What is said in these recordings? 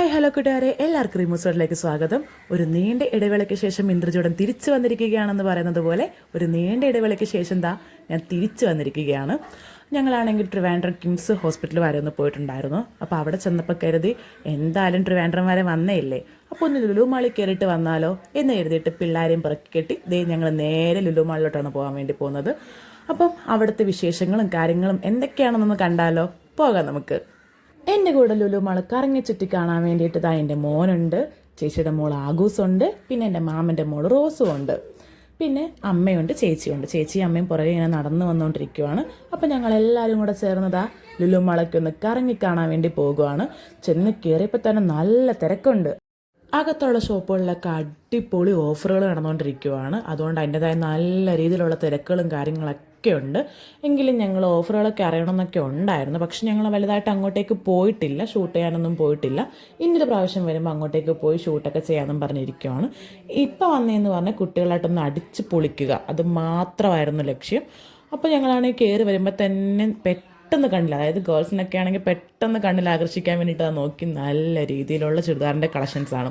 Hi hello കൂട്ടുകാരെ. എല്ലാവർക്കും റിമോസോഡിലേക്ക് സ്വാഗതം. ഒരു നീണ്ട ഇടവേളയ്ക്ക് ശേഷം ഇന്ദ്രജോടൻ തിരിച്ചു വന്നിരിക്കുകയാണെന്ന് പറയുന്നത് പോലെ ഒരു നീണ്ട ഇടവേളയ്ക്ക് ശേഷം ദാ ഞാൻ തിരിച്ചു വന്നിരിക്കുകയാണ്. ഞങ്ങളാണെങ്കിൽ ട്രിവാൻഡ്രം കിംസ് ഹോസ്പിറ്റൽ വരെ ഒന്ന് പോയിട്ടുണ്ടായിരുന്നു. അപ്പോൾ അവിടെ ചെന്നപ്പോൾ കരുതി എന്തായാലും ട്രിവാൻഡ്രം വരെ വന്നേ ഇല്ലേ അപ്പോൾ ഒന്ന് ലുലു മാളിൽ കയറിയിട്ട് വന്നാലോ? എന്ന് കരുതിയിട്ട് പിള്ളേരെയും പിറക്കി കെട്ടി ദേ ഞങ്ങൾ നേരെ ലുലുമാളിലോട്ടാണ് പോകാൻ വേണ്ടി പോകുന്നത്. അപ്പം അവിടുത്തെ വിശേഷങ്ങളും കാര്യങ്ങളും എന്തൊക്കെയാണെന്നൊന്ന് കണ്ടാലോ? പോകാം നമുക്ക്. എന്റെ കൂടെ ലുലു മാൾ കറങ്ങി ചുറ്റി കാണാൻ വേണ്ടിയിട്ട് ഇതാ എന്റെ മോനുണ്ട്. ചേച്ചിയുടെ മോൾ ആഗൂസുണ്ട്. പിന്നെ എന്റെ മാമന്റെ മോൾ റോസും ഉണ്ട് പിന്നെ അമ്മയുണ്ട് ചേച്ചിയുണ്ട്. ചേച്ചിയും അമ്മയും പുറകെ ഇങ്ങനെ നടന്നു വന്നുകൊണ്ടിരിക്കുവാണ് അപ്പം ഞങ്ങൾ എല്ലാവരും കൂടെ ചേർന്നതാ കറങ്ങി കാണാൻ വേണ്ടി പോകുവാണ്. ചെന്ന് കയറിയപ്പോൾ തന്നെ നല്ല തിരക്കുണ്ട്. അകത്തുള്ള ഷോപ്പുകളിലൊക്കെ അടിപൊളി ഓഫറുകൾ നടന്നുകൊണ്ടിരിക്കുവാണ്. അതുകൊണ്ട് അതിന്റെതായ നല്ല രീതിയിലുള്ള തിരക്കുകളും കാര്യങ്ങളൊക്കെ ഉണ്ട്. എങ്കിലും ഞങ്ങൾ ഓഫറുകളൊക്കെ അറിയണമെന്നൊക്കെ ഉണ്ടായിരുന്നു. പക്ഷെ ഞങ്ങൾ വലുതായിട്ട് അങ്ങോട്ടേക്ക് പോയിട്ടില്ല. ഷൂട്ട് ചെയ്യാനൊന്നും പോയിട്ടില്ല. ഇന്നൊരു പ്രാവശ്യം വരുമ്പോൾ അങ്ങോട്ടേക്ക് പോയി ഷൂട്ടൊക്കെ ചെയ്യാമെന്നും പറഞ്ഞിരിക്കുവാണ്. ഇപ്പം വന്നതെന്ന് പറഞ്ഞാൽ കുട്ടികളായിട്ടൊന്ന് അടിച്ച് പൊളിക്കുക. അത് മാത്രമായിരുന്നു ലക്ഷ്യം. അപ്പോൾ ഞങ്ങളാണെങ്കിൽ കയറി വരുമ്പോൾ തന്നെ പെട്ടെന്ന് കണ്ടില്ല അതായത് ഗേൾസിനൊക്കെ ആണെങ്കിൽ പെട്ടെന്ന് കണ്ണിൽ ആകർഷിക്കാൻ വേണ്ടിയിട്ട് അത് നോക്കി നല്ല രീതിയിലുള്ള ചുരിദാറിന്റെ കളക്ഷൻസ് ആണ്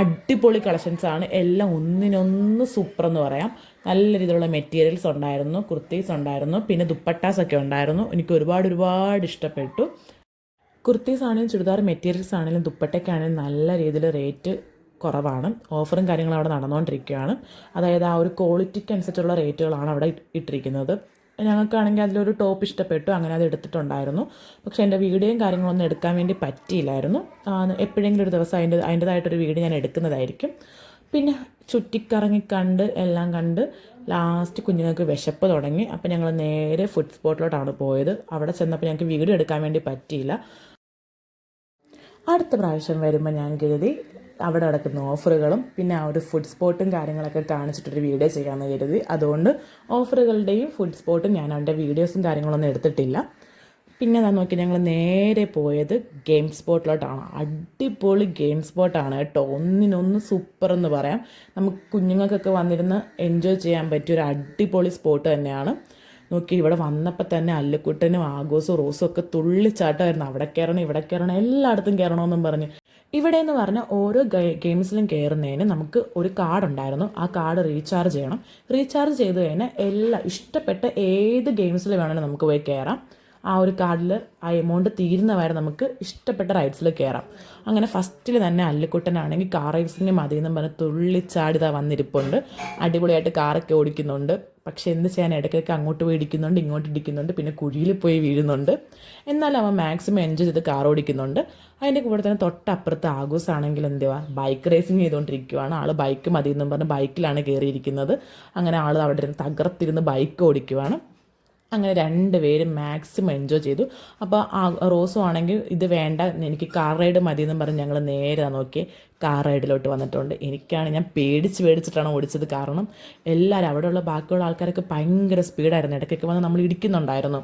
അടിപൊളി കളക്ഷൻസ് ആണ്. എല്ലാം ഒന്നിനൊന്ന് സൂപ്പർ എന്ന് പറയാം. നല്ല രീതിയിലുള്ള മെറ്റീരിയൽസ് ഉണ്ടായിരുന്നു കുർത്തീസ് ഉണ്ടായിരുന്നു പിന്നെ ദുപ്പട്ടാസ് ഒക്കെ ഉണ്ടായിരുന്നു. എനിക്ക് ഒരുപാട് ഒരുപാട് ഇഷ്ടപ്പെട്ടു. കുർത്തീസ് ആണെങ്കിലും ചുരിദാർ മെറ്റീരിയൽസ് ആണെങ്കിലും ദുപ്പട്ടയ്ക്കാണെങ്കിലും നല്ല രീതിയിൽ റേറ്റ് കുറവാണ്. ഓഫറും കാര്യങ്ങളും അവിടെ നടന്നുകൊണ്ടിരിക്കുകയാണ്. അതായത് ആ ഒരു ക്വാളിറ്റിക്ക് അനുസരിച്ചുള്ള റേറ്റുകളാണ് അവിടെ ഇട്ടിരിക്കുന്നത്. ഞങ്ങൾക്കാണെങ്കിൽ അതിലൊരു ടോപ്പ് ഇഷ്ടപ്പെട്ടു. അങ്ങനെ അത് എടുത്തിട്ടുണ്ടായിരുന്നു. പക്ഷേ എന്റെ വീഡിയോയും കാര്യങ്ങളൊന്നും എടുക്കാൻ വേണ്ടി പറ്റിയില്ലായിരുന്നു. എപ്പോഴെങ്കിലും ഒരു ദിവസം അതിന്റെ അതിന്റെതായിട്ടൊരു വീഡിയോ ഞാൻ എടുക്കുന്നതായിരിക്കും. പിന്നെ ചുറ്റിക്കറങ്ങി കണ്ട് എല്ലാം കണ്ട് ലാസ്റ്റ് കുഞ്ഞുങ്ങൾക്ക് വിശപ്പ് തുടങ്ങി. അപ്പം ഞങ്ങൾ നേരെ ഫുഡ് സ്പോട്ടിലോട്ടാണ് പോയത്. അവിടെ ചെന്നപ്പോൾ ഞങ്ങൾക്ക് വീഡിയോ എടുക്കാൻ വേണ്ടി പറ്റിയില്ല. അടുത്ത പ്രാവശ്യം വരുമ്പോൾ ഞാൻ കരുതി അവിടെ നടക്കുന്ന ഓഫറുകളും പിന്നെ ആ ഒരു ഫുഡ് സ്പോട്ടും കാര്യങ്ങളൊക്കെ കാണിച്ചിട്ടൊരു വീഡിയോ ചെയ്യാമെന്ന് കരുതി. അതുകൊണ്ട് ഓഫറുകളുടെയും ഫുഡ് സ്പോട്ടും ഞാൻ അവന്റെ വീഡിയോസും കാര്യങ്ങളൊന്നും എടുത്തിട്ടില്ല. പിന്നെ ഞാൻ നോക്കി ഞങ്ങൾ നേരെ പോയത് ഗെയിം സ്പോട്ടിലോട്ടാണ് അടിപൊളി ഗെയിം സ്പോട്ടാണ് കേട്ടോ. ഒന്നിനൊന്ന് സൂപ്പർ എന്ന് പറയാം. നമുക്ക് കുഞ്ഞുങ്ങൾക്കൊക്കെ വന്നിരുന്ന് എൻജോയ് ചെയ്യാൻ പറ്റിയ ഒരു അടിപൊളി സ്പോട്ട് തന്നെയാണ്. നോക്കി ഇവിടെ വന്നപ്പോൾ തന്നെ അല്ലുക്കുട്ടനും ആഘോസും റോസും ഒക്കെ തുള്ളിച്ചാട്ടമായിരുന്നു. അവിടെ കയറണം ഇവിടെ കയറണം എല്ലായിടത്തും കയറണമെന്നും പറഞ്ഞ്. ഇവിടെ എന്ന് പറഞ്ഞാൽ ഓരോ ഗെയിംസിലും കയറുന്നതിന് നമുക്ക് ഒരു കാർഡ് ഉണ്ടായിരുന്നു. ആ കാർഡ് റീചാർജ് ചെയ്യണം. റീചാർജ് ചെയ്ത് കഴിഞ്ഞാൽ എല്ലാ ഇഷ്ടപ്പെട്ട ഏത് ഗെയിംസിൽ വേണമെങ്കിലും നമുക്ക് പോയി കയറാം ആ ഒരു കാർഡിൽ ആ എമൗണ്ട് തീരുന്ന വരെ നമുക്ക് ഇഷ്ടപ്പെട്ട റൈഡ്സിൽ കയറാം. അങ്ങനെ ഫസ്റ്റിൽ തന്നെ അല്ലിക്കുട്ടനാണെങ്കിൽ കാർ റൈഡ്സിന് മതി എന്നും പറഞ്ഞ് തുള്ളിച്ചാടിതാ വന്നിരിപ്പുണ്ട്. അടിപൊളിയായിട്ട് കാറൊക്കെ ഓടിക്കുന്നുണ്ട്. പക്ഷെ എന്ത് ചെയ്യാൻ ഇടയ്ക്കൊക്കെ അങ്ങോട്ട് പോയി ഇടിക്കുന്നുണ്ട് ഇങ്ങോട്ട് ഇടിക്കുന്നുണ്ട് പിന്നെ കുഴിയിൽ പോയി വീഴുന്നുണ്ട്. എന്നാലും അവൻ മാക്സിമം എൻജോയ് ചെയ്ത് കാർ ഓടിക്കുന്നുണ്ട്. അതിന്റെ കൂടെ തന്നെ തൊട്ടപ്പുറത്ത് ആഘോസ് ആണെങ്കിൽ എന്തുവാ? ബൈക്ക് റേസിങ് ചെയ്തുകൊണ്ടിരിക്കുവാണ്. ആൾ ബൈക്ക് മതി എന്നും പറഞ്ഞ് ബൈക്കിലാണ് കയറിയിരിക്കുന്നത്. അങ്ങനെ ആൾ അവിടെ തകർത്തിരുന്ന് ബൈക്ക് ഓടിക്കുവാണ്. അങ്ങനെ രണ്ടുപേരും മാക്സിമം എൻജോയ് ചെയ്തു. അപ്പോൾ ആ റോസും ആണെങ്കിൽ ഇത് വേണ്ട എനിക്ക് കാർ റൈഡ് മതി എന്ന് പറഞ്ഞ് ഞങ്ങൾ നേരെ നോക്കി കാർ റൈഡിലോട്ട് വന്നിട്ടുണ്ട്. എനിക്കാണ് ഞാൻ പേടിച്ച് പേടിച്ചിട്ടാണ് ഓടിച്ചത് കാരണം എല്ലാവരും അവിടെയുള്ള ബാക്കിയുള്ള ആൾക്കാരൊക്കെ ഭയങ്കര സ്പീഡായിരുന്നു ഇടയ്ക്കൊക്കെ വന്ന് നമ്മൾ ഇടിക്കുന്നുണ്ടായിരുന്നു.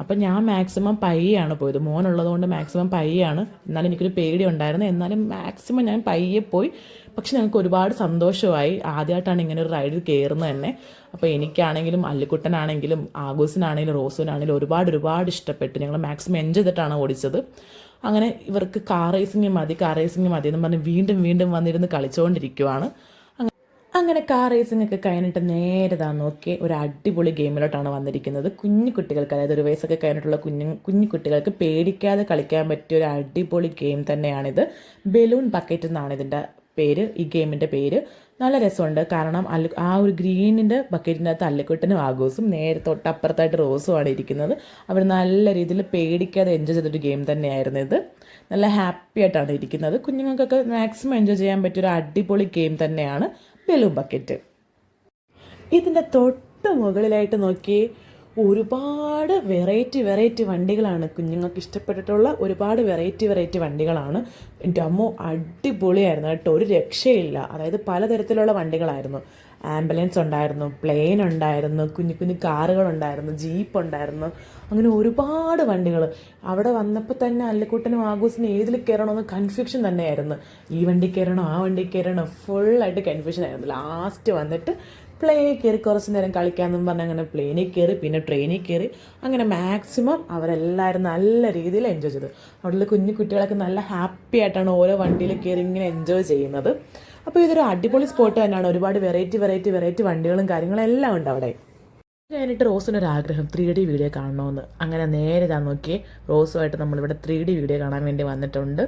അപ്പം ഞാൻ മാക്സിമം പയ്യാണ് പോയത്. മോനുള്ളതുകൊണ്ട് മാക്സിമം പയ്യാണ് എന്നാലും എനിക്കൊരു പേടി ഉണ്ടായിരുന്നു എന്നാലും മാക്സിമം ഞാൻ പയ്യെ പോയി പക്ഷെ ഞങ്ങൾക്ക് ഒരുപാട് സന്തോഷമായി. ആദ്യമായിട്ടാണ് ഇങ്ങനെ ഒരു റൈഡിൽ കയറുന്നത് തന്നെ. അപ്പോൾ എനിക്കാണെങ്കിലും അല്ലിക്കുട്ടനാണെങ്കിലും ആഗോസിനാണെങ്കിലും റോസുവിനാണെങ്കിലും ഒരുപാട് ഒരുപാട് ഇഷ്ടപ്പെട്ടു. ഞങ്ങൾ മാക്സിമം എൻജോയ് ചെയ്തിട്ടാണ് ഓടിച്ചത്. അങ്ങനെ ഇവർക്ക് കാർ റേസിംഗ് മതി കാർ റേസിംഗ് മതി എന്ന് പറഞ്ഞ് വീണ്ടും വീണ്ടും വന്നിരുന്ന് കളിച്ചുകൊണ്ടിരിക്കുവാണ് അങ്ങനെ കാർ റേസിംഗ് ഒക്കെ കഴിഞ്ഞിട്ട് നേരെ താ നോക്കി ഒരു അടിപൊളി ഗെയിമിലോട്ടാണ് വന്നിരിക്കുന്നത്. കുഞ്ഞു കുട്ടികൾക്ക് അതായത് ഒരു വയസ്സൊക്കെ കഴിഞ്ഞിട്ടുള്ള കുഞ്ഞു കുഞ്ഞു കുട്ടികൾക്ക് പേടിക്കാതെ കളിക്കാൻ പറ്റിയ ഒരു അടിപൊളി ഗെയിം തന്നെയാണിത്. ബലൂൺ ബക്കറ്റ് എന്നാണ് ഇതിന്റെ പേര് ഈ ഗെയിമിന്റെ പേര്. നല്ല രസമുണ്ട്. കാരണം അല്ല ആ ഒരു ഗ്രീനിന്റെ ബക്കറ്റിന്റെ അകത്ത് അല്ലിക്കുട്ടനും ആഘോസും നേരെ തൊട്ടപ്പുറത്തായിട്ട് റോസുമാണ് ഇരിക്കുന്നത്. അവർ നല്ല രീതിയിൽ പേടിക്കാതെ എൻജോയ് ചെയ്തൊരു ഗെയിം തന്നെയായിരുന്നു ഇത്. നല്ല ഹാപ്പി ആയിട്ടാണ് ഇരിക്കുന്നത്. കുഞ്ഞുങ്ങൾക്കൊക്കെ മാക്സിമം എൻജോയ് ചെയ്യാൻ പറ്റിയൊരു അടിപൊളി ഗെയിം തന്നെയാണ് ബലൂൺ ബക്കറ്റ്. ഇതിന്റെ തൊട്ട് മുകളിലായിട്ട് നോക്കി ഒരുപാട് വെറൈറ്റി വെറൈറ്റി വണ്ടികളാണ് കുഞ്ഞുങ്ങൾക്ക് ഇഷ്ടപ്പെട്ടിട്ടുള്ള ഒരുപാട് വെറൈറ്റി വെറൈറ്റി വണ്ടികളാണ്. എന്റെ അമ്മ അടിപൊളിയായിരുന്നു കേട്ടോ ഒരു രക്ഷയില്ല. അതായത് പലതരത്തിലുള്ള വണ്ടികളായിരുന്നു. ആംബുലൻസ് ഉണ്ടായിരുന്നു പ്ലെയിൻ ഉണ്ടായിരുന്നു കുഞ്ഞു കുഞ്ഞു കാറുകളുണ്ടായിരുന്നു ജീപ്പ് ഉണ്ടായിരുന്നു. അങ്ങനെ ഒരുപാട് വണ്ടികൾ അവിടെ വന്നപ്പോൾ തന്നെ അല്ലക്കൂട്ടനും ആഘോഷിനും ഏതിൽ കയറണമെന്ന് കൺഫ്യൂഷൻ തന്നെയായിരുന്നു. ഈ വണ്ടി കയറണോ ആ വണ്ടി കയറണോ ഫുള്ളായിട്ട് കൺഫ്യൂഷൻ ആയിരുന്നു. ലാസ്റ്റ് വന്നിട്ട് പ്ലെയിനിൽ കയറി കുറച്ച് നേരം കളിക്കാമെന്നും പറഞ്ഞ് അങ്ങനെ പ്ലെയിനിൽ കയറി പിന്നെ ട്രെയിനിൽ കയറി. അങ്ങനെ മാക്സിമം അവരെല്ലാവരും നല്ല രീതിയിൽ എൻജോയ് ചെയ്തു. അവിടെയുള്ള കുഞ്ഞു കുട്ടികളൊക്കെ നല്ല ഹാപ്പി ആയിട്ടാണ് ഓരോ വണ്ടിയിൽ കയറി ഇങ്ങനെ എൻജോയ് ചെയ്യുന്നത്. അപ്പോൾ ഇതൊരു അടിപൊളി സ്പോട്ട് തന്നെയാണ്. ഒരുപാട് വെറൈറ്റി വെറൈറ്റി വെറൈറ്റി വണ്ടികളും കാര്യങ്ങളും എല്ലാം ഉണ്ട് അവിടെ. കഴിഞ്ഞിട്ട് റോസിനൊരാഗ്രഹം ത്രീ ഡി വീഡിയോ കാണണമെന്ന് അങ്ങനെ നേരെ ഇതാ നോക്കി റോസുമായിട്ട് നമ്മളിവിടെ ത്രീ ഡി വീഡിയോ കാണാൻ വേണ്ടി വന്നിട്ടുണ്ട്.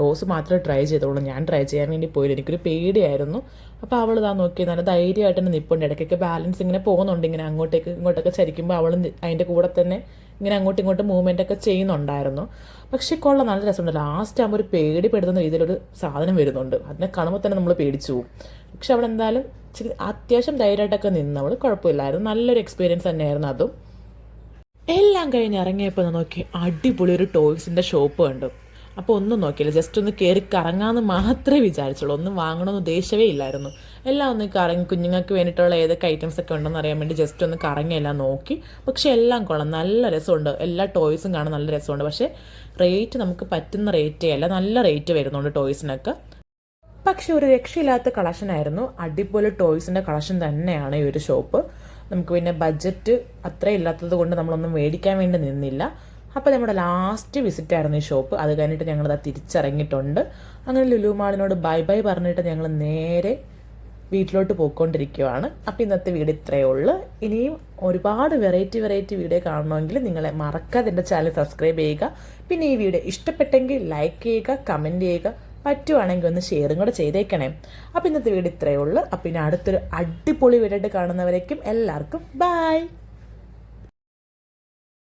റോസ് മാത്രമേ ട്രൈ ചെയ്തോളൂ ഞാൻ ട്രൈ ചെയ്യാൻ വേണ്ടി പോയില്ല എനിക്കൊരു പേടിയായിരുന്നു. അപ്പോൾ അവൾ ഇതാ നോക്കി നല്ല ധൈര്യമായിട്ട് തന്നെ നിൽപ്പുണ്ട് ഇടയ്ക്കൊക്കെ ബാലൻസ് ഇങ്ങനെ പോകുന്നുണ്ട് ഇങ്ങനെ അങ്ങോട്ടേക്ക് ഇങ്ങോട്ടൊക്കെ ചരിക്കുമ്പോൾ അവൾ അതിന്റെ കൂടെ തന്നെ ഇങ്ങനെ അങ്ങോട്ടും ഇങ്ങോട്ടും മൂവ്മെന്റ് ഒക്കെ ചെയ്യുന്നുണ്ടായിരുന്നു. പക്ഷേ കൊള്ള നല്ല രസമുണ്ട്. ലാസ്റ്റ് ആകുമ്പോൾ ഒരു പേടിപ്പെടുത്തുന്ന രീതിയിലൊരു സാധനം വരുന്നുണ്ട്. അതിനെ കാണുമ്പോൾ തന്നെ നമ്മൾ പേടിച്ചു പോകും. പക്ഷെ അവിടെ എന്തായാലും ഇച്ചിരി അത്യാവശ്യം ധൈര്യമായിട്ടൊക്കെ നിന്നവൾ കുഴപ്പമില്ലായിരുന്നു. നല്ലൊരു എക്സ്പീരിയൻസ് തന്നെയായിരുന്നു അതും. എല്ലാം കഴിഞ്ഞ് ഇറങ്ങിയപ്പോൾ നോക്കി അടിപൊളി ഒരു ടോയ്സിന്റെ ഷോപ്പ് കണ്ടു. അപ്പോൾ ഒന്നും നോക്കിയില്ല. ജസ്റ്റ് ഒന്ന് കയറി കറങ്ങാമെന്ന് മാത്രമേ വിചാരിച്ചുള്ളൂ. ഒന്നും വാങ്ങണമെന്ന് ഉദ്ദേശമേ ഇല്ലായിരുന്നു. എല്ലാം ഒന്ന് കറങ്ങി കുഞ്ഞുങ്ങൾക്ക് വേണ്ടിയിട്ടുള്ള ഏതൊക്കെ ഐറ്റംസ് ഒക്കെ ഉണ്ടെന്ന് അറിയാൻ വേണ്ടി ജസ്റ്റ് ഒന്ന് കറങ്ങി എല്ലാം നോക്കി. പക്ഷേ എല്ലാം കൊള്ളാം. നല്ല രസമുണ്ട്. എല്ലാ ടോയ്സും കാണാൻ നല്ല രസമുണ്ട്. പക്ഷേ റേറ്റ് നമുക്ക് പറ്റുന്ന റേറ്റേ അല്ല. നല്ല റേറ്റ് വരുന്നുണ്ട് ടോയ്സിനൊക്കെ പക്ഷെ ഒരു രക്ഷയില്ലാത്ത കളക്ഷൻ ആയിരുന്നു. അടിപൊളി ടോയ്സിന്റെ കളക്ഷൻ തന്നെയാണ് ഈ ഒരു ഷോപ്പ് നമുക്ക് പിന്നെ ബഡ്ജറ്റ് അത്ര ഇല്ലാത്തത് കൊണ്ട് നമ്മളൊന്നും മേടിക്കാൻ വേണ്ടി നിന്നില്ല. അപ്പോൾ നമ്മുടെ ലാസ്റ്റ് വിസിറ്റ് ആയിരുന്നു ഈ ഷോപ്പ് അത് കഴിഞ്ഞിട്ട് ഞങ്ങളത് തിരിച്ചിറങ്ങിയിട്ടുണ്ട് അങ്ങനെ ലുലു മാളിനോട് ബൈ ബൈ പറഞ്ഞിട്ട് ഞങ്ങൾ നേരെ വീട്ടിലോട്ട് പോയിക്കൊണ്ടിരിക്കുവാണ്. അപ്പോൾ ഇന്നത്തെ വീഡിയോ ഇത്രയേ ഉള്ളൂ. ഇനിയും ഒരുപാട് വെറൈറ്റി വെറൈറ്റി വീഡിയോ കാണണമെങ്കിൽ നിങ്ങളെ മറക്കാതെ എന്റെ ചാനൽ സബ്സ്ക്രൈബ് ചെയ്യുക. പിന്നെ ഈ വീഡിയോ ഇഷ്ടപ്പെട്ടെങ്കിൽ ലൈക്ക് ചെയ്യുക കമന്റ് ചെയ്യുക. പറ്റുവാണെങ്കിൽ ഒന്ന് ഷെയറും കൂടെ ചെയ്തേക്കണേ. അപ്പോൾ ഇന്നത്തെ വീഡിയോ ഇത്രയേ ഉള്ളൂ. അപ്പം ഇനി അടുത്തൊരു അടിപൊളി വീഡിയോ കാണുന്നവരേക്കും എല്ലാവർക്കും ബൈ